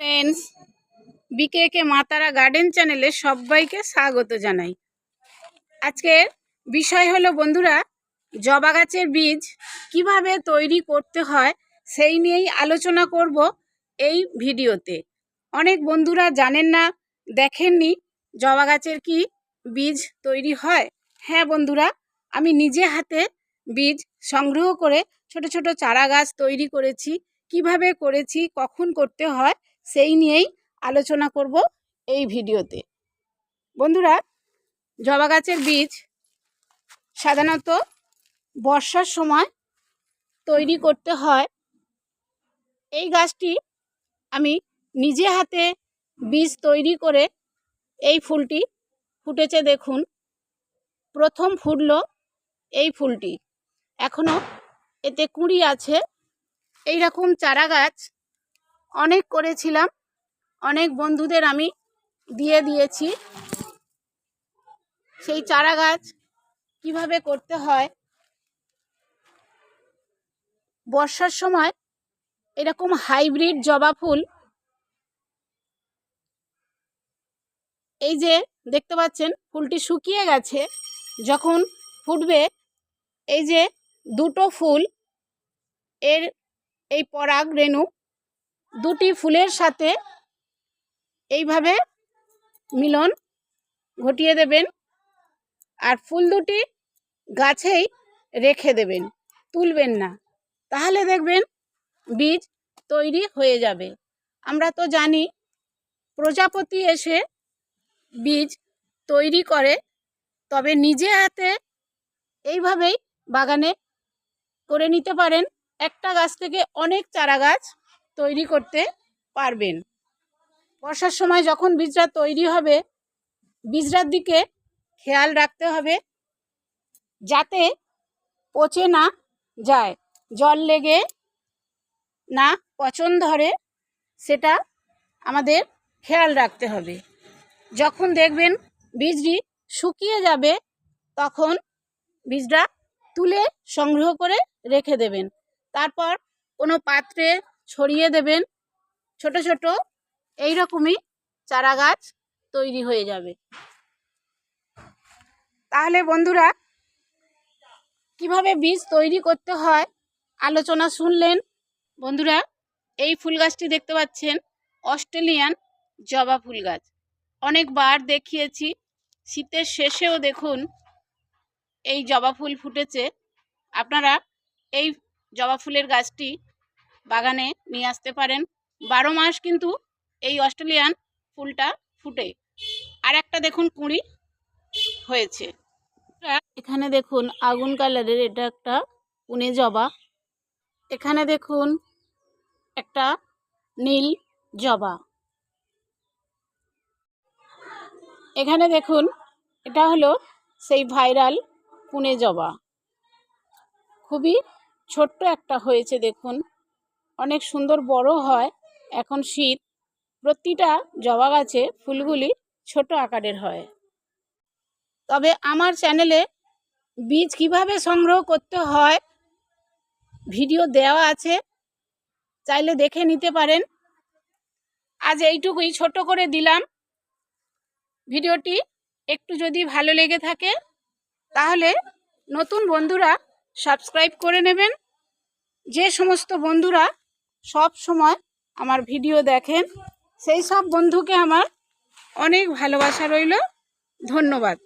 Friends বিকেকে মাতারা garden চ্যানেলে সবাইকে স্বাগত জানাই। আজকের বিষয় হলো বন্ধুরা, জবা গাছের বীজ কীভাবে তৈরি করতে হয় সেই নিয়েই আলোচনা করব এই ভিডিওতে। অনেক বন্ধুরা জানেন না, দেখেননি জবা গাছের কি বীজ তৈরি হয়? হ্যাঁ বন্ধুরা, আমি নিজে হাতে বীজ সংগ্রহ করে ছোট ছোট চারা গাছ তৈরি করেছি। কীভাবে করেছি, কখন করতে হয় সেই নিয়েই আলোচনা করব এই ভিডিওতে। বন্ধুরা, জবা গাছের বীজ সাধারণত বর্ষার সময় তৈরি করতে হয়। এই গাছটি আমি নিজে হাতে বীজ তৈরি করে এই ফুলটি ফুটেছে দেখুন। প্রথম ফুটলো এই ফুলটি। এখনও এতে কুঁড়ি আছে। এই রকম চারা গাছ অনেক করেছিলাম। অনেক বন্ধুদের আমি দিয়ে দিয়েছি। সেই চারা গাছ কীভাবে করতে হয়? বর্ষার সময় এরকম হাইব্রিড জবা ফুল এই যে দেখতে পাচ্ছেন, ফুলটি শুকিয়ে গেছে, যখন ফুটবে এই যে দুটো ফুল, এর এই পরাগ রেণু দুটি ফুলের সাথে এইভাবে মিলন ঘটিয়ে দেবেন আর ফুল দুটি গাছেই রেখে দেবেন, তুলবেন না। তাহলে দেখবেন বীজ তৈরি হয়ে যাবে। আমরা তো জানি প্রজাপতি এসে বীজ তৈরি করে, তবে নিজে হাতে এইভাবেই বাগানে করে নিতে পারেন। একটা গাছ থেকে অনেক চারা গাছ তৈরি করতে পারবেন। বর্ষার সময় যখন বীজরা তৈরি হবে বীজরার দিকে খেয়াল রাখতে হবে যাতে পচে না যায়। জল লেগে না পচন ধরে, সেটা আমাদের খেয়াল রাখতে হবে। যখন দেখবেন বীজটি শুকিয়ে যাবে, তখন বীজটা তুলে সংগ্রহ করে রেখে দেবেন। তারপর কোনো পাত্রে ছড়িয়ে দেবেন। ছোট ছোট এই রকমই চারা গাছ তৈরি হয়ে যাবে। তাহলে বন্ধুরা, কীভাবে বীজ তৈরি করতে হয় আলোচনা শুনলেন। বন্ধুরা, এই ফুল গাছটি দেখতে পাচ্ছেন, অস্ট্রেলিয়ান জবা ফুল গাছ। অনেকবার দেখিয়েছি, শীতের শেষেও দেখুন এই জবা ফুল ফুটেছে। আপনারা এই জবা ফুলের গাছটি বাগানে নিয়ে আসতে পারেন। বারো মাস কিন্তু এই অস্ট্রেলিয়ান ফুলটা ফুটে। আর একটা দেখুন কুঁড়ি হয়েছে। এখানে দেখুন আগুন কালারের এটা একটা পুনে জবা। এখানে দেখুন একটা নীল জবা। এখানে দেখুন এটা হলো সেই ভাইরাল পুনে জবা। খুবই ছোট্ট একটা হয়েছে দেখুন। অনেক সুন্দর বড় হয়। এখন শীত, প্রতিটা জবা গাছে ফুলগুলি ছোট আকারের হয়। তবে আমার চ্যানেলে বীজ কীভাবে সংগ্রহ করতে হয় ভিডিও দেওয়া আছে, চাইলে দেখে নিতে পারেন। আজ এইটুকুই, ছোট করে দিলাম। ভিডিওটি একটু যদি ভালো লেগে থাকে, তাহলে নতুন বন্ধুরা সাবস্ক্রাইব করে নেবেন। যে সমস্ত বন্ধুরা সব সময় আমার ভিডিও দেখেন সেই সব বন্ধুকে আমার অনেক ভালোবাসা রইল। ধন্যবাদ।